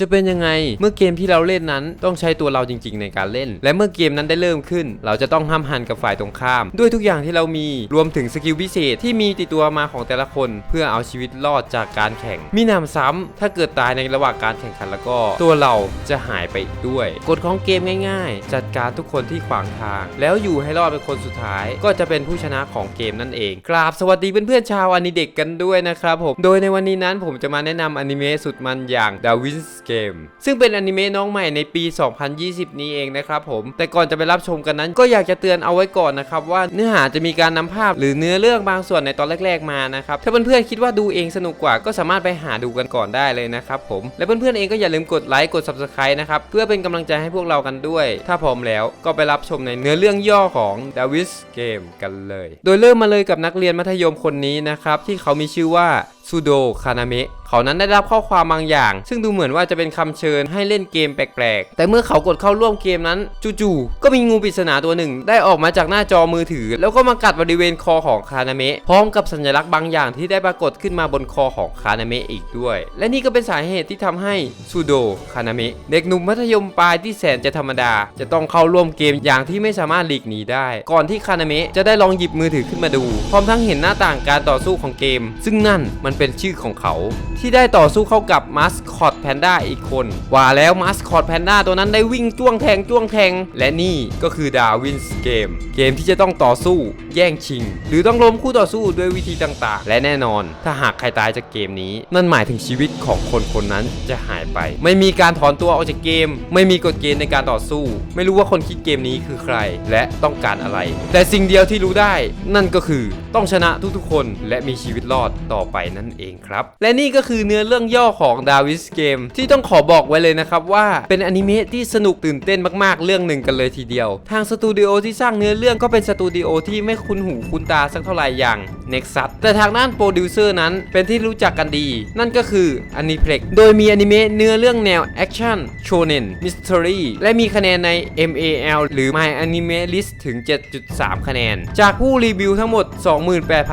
จะเป็นยังไงเมื่อเกมที่เราเล่นนั้นต้องใช้ตัวเราจริง ๆ ในการเล่น และเมื่อเกมนั้นได้เริ่มขึ้น เราจะต้องห้ามหันกับฝ่ายตรงข้าม ด้วยทุกอย่างที่เรามีรวมถึงสกิลพิเศษที่มีติดตัวมาของแต่ละคน เพื่อเอาชีวิตรอดจากการแข่ง มีหนำซ้ำถ้าเกิดตายในระหว่างการแข่งขันแล้วก็ ตัวเราจะหายไปด้วยกฎของเกมง่าย ๆ จัดการทุกคนที่ขวางทาง แล้วอยู่ให้รอดเป็นคนสุดท้าย ก็จะเป็นผู้ชนะของเกมนั่นเองกราบสวัสดีเพื่อนๆชาวอนิเด็กกันด้วยนะครับผมโดยในวันนี้นั้นผมจะมาแนะนำอนิเมะสุดมันอย่าง The Wins Game ซึ่งเป็นอนิเมะน้องใหม่ในปี 2020 นี้เองนะครับผม แต่ก่อนจะไปรับชมกันนั้น ก็อยากจะเตือนเอาไว้ก่อนนะครับว่าเนื้อหาจะมีการนำภาพหรือเนื้อเรื่องบางส่วนในตอนแรก ๆมานะครับ ถ้าเพื่อนๆคิดว่าดูเองสนุกกว่าก็สามารถไปหาดูกันก่อนได้เลยนะครับผม และเพื่อนๆเองก็อย่าลืมกดไลค์กด Subscribe นะครับเพื่อเป็นกำลังใจให้พวกเรากันด้วย ถ้าพร้อมแล้วก็ไปรับชมในเนื้อเรื่องย่อของ The w i s Game กันเลย โดยเริ่มมาเลยกับนักเรียนมัธยมคนนี้นะครับที่เขามีชื่อว่าซูโดคานาเมะเขานั้นได้รับข้อความบางอย่าง ซึ่งดูเหมือนว่าจะเป็นคำเชิญให้เล่นเกมแปลกๆ แต่เมื่อเขากดเข้าร่วมเกมนั้นจู่ๆก็มีงูปริศนาตัวหนึ่ง ได้ออกมาจากหน้าจอมือถือ แล้วก็มากัดบริเวณคอของคานาเมะพร้อมกับสัญลักษณ์บางอย่างที่ได้ปรากฏขึ้นมาบนคอของคานาเมะอีกด้วย และนี่ก็เป็นสาเหตุที่ทำให้ซูโดคานาเมะเด็กหนุ่มมัธยมปลายที่แสนจะธรรมดา จะต้องเข้าร่วมเกมอย่างที่ไม่สามารถหลีกหนีได้ ก่อนที่คานาเมะจะได้ลองหยิบมือถือขึ้นมาดูพร้อมทั้งเห็นหน้าต่างการต่อสู้ของเกม ซึ่งนั่นมันเป็นชื่อของเขา ที่ได้ต่อสู้เข้ากับมาสคอตแพนด้าอีกคน ว่าแล้วมาสคอตแพนด้าตัวนั้นได้วิ่งจ้วงแทงจ้วงแทง และนี่ก็คือดาวินส์เกมเกมที่จะต้องต่อสู้ แย่งชิง หรือต้องล้มคู่ต่อสู้ด้วยวิธีต่างๆ และแน่นอน ถ้าหากใครตายจากเกมนี้ นั่นหมายถึงชีวิตของคนคนนั้นจะหายไป ไม่มีการถอนตัวออกจากเกม ไม่มีกฎเกณฑ์ในการต่อสู้ ไม่รู้ว่าคนคิดเกมนี้คือใคร และต้องการอะไร แต่สิ่งเดียวที่รู้ได้ นั่นก็คือต้องชนะทุกๆ คนและมีชีวิตรอดต่อไปนั่นเองครับ และนี่ก็คือเนื้อเรื่องย่อของดาวิสเกมที่ต้องขอบอกไว้เลยนะครับว่าเป็นอนิเมะที่สนุกตื่นเต้นมากๆ เรื่องหนึ่งกันเลยทีเดียว ทางสตูดิโอที่สร้างเนื้อเรื่องก็เป็นสตูดิโอที่ไม่คุ้นหูคุ้นตาสักเท่าไหร่อย่าง Nexus แต่ทางด้านโปรดิวเซอร์นั้นเป็นที่รู้จักกันดี นั่นก็คือ Aniplex โดยมีอนิเมะเนื้อเรื่องแนวแอคชั่นโชเนนมิส t ต r y และมีคะแนนใน MAL หรือ My Anime List ถึง 7.3 คะแนน จากผู้รีวิวทั้งหมด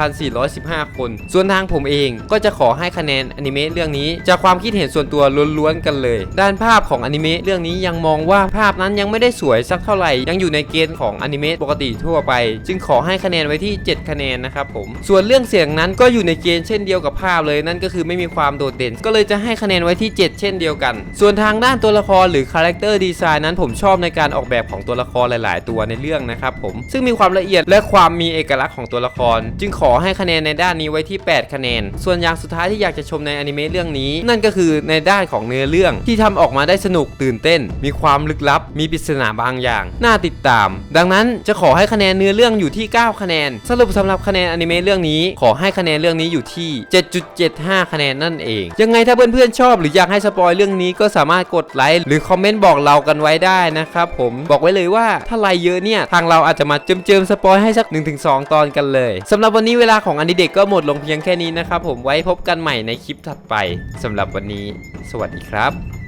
28,415 คน ส่วนทางผมเองก็จะขอให้คะแนนอนิเมะเรื่องนี้จากความคิดเห็นส่วนตัวล้วนๆกันเลย ด้านภาพของอนิเมะเรื่องนี้ยังมองว่าภาพนั้นยังไม่ได้สวยสักเท่าไหร่ยังอยู่ในเกณฑ์ของอนิเมะปกติทั่วไป จึงขอให้คะแนนไว้ที่ 7 คะแนนนะครับผมส่วนเรื่องเสียงนั้นก็อยู่ในเกณฑ์เช่นเดียวกับภาพเลยนั่นก็คือไม่มีความโดดเด่น ก็เลยจะให้คะแนนไว้ที่ 7 เช่นเดียวกัน ส่วนทางด้านตัวละครหรือคาแรคเตอร์ดีไซน์นั้นผมชอบในการออกแบบของตัวละครหลาย ๆ ตัวในเรื่องนะครับผมซึ่งมีความละเอียดและความมีเอกลักษณ์ของตัวละคร จึงขอให้คะแนนในด้านนี้ไว้ที่ 8 คะแนน ส่วนอย่างสุดท้ายที่อยากจะชมในอนิเมะเรื่องนี้ นั่นก็คือในด้านของเนื้อเรื่องที่ทำออกมาได้สนุกตื่นเต้น มีความลึกลับ มีปริศนาบางอย่าง น่าติดตาม ดังนั้นจะขออให้คะแนนเนื้อเรื่องอยู่ที่ 9 คะแนน สรุปสำหรับคะแนนอนิเมะเรื่องนี้ ขอให้คะแนนเรื่องนี้อยู่ที่ 7.75 คะแนนนั่นเอง ยังไงถ้าเพื่อนๆชอบ หรืออยากให้สปอยเรื่องนี้ก็สามารถกดไลค์หรือคอมเมนต์บอกเรากันไว้ได้นะครับผมบอกไว้เลยว่าถ้าไลค์เยอะเนี่ยทางเราอาจจะมาเจิมๆสปอยให้สัก 1-2 ตอนกันเลยสำหรับวันนี้เวลาของอันดีเด็กก็หมดลงเพียงแค่นี้นะครับผมไว้พบกันใหม่ในคลิปถัดไปสำหรับวันนี้ สวัสดีครับ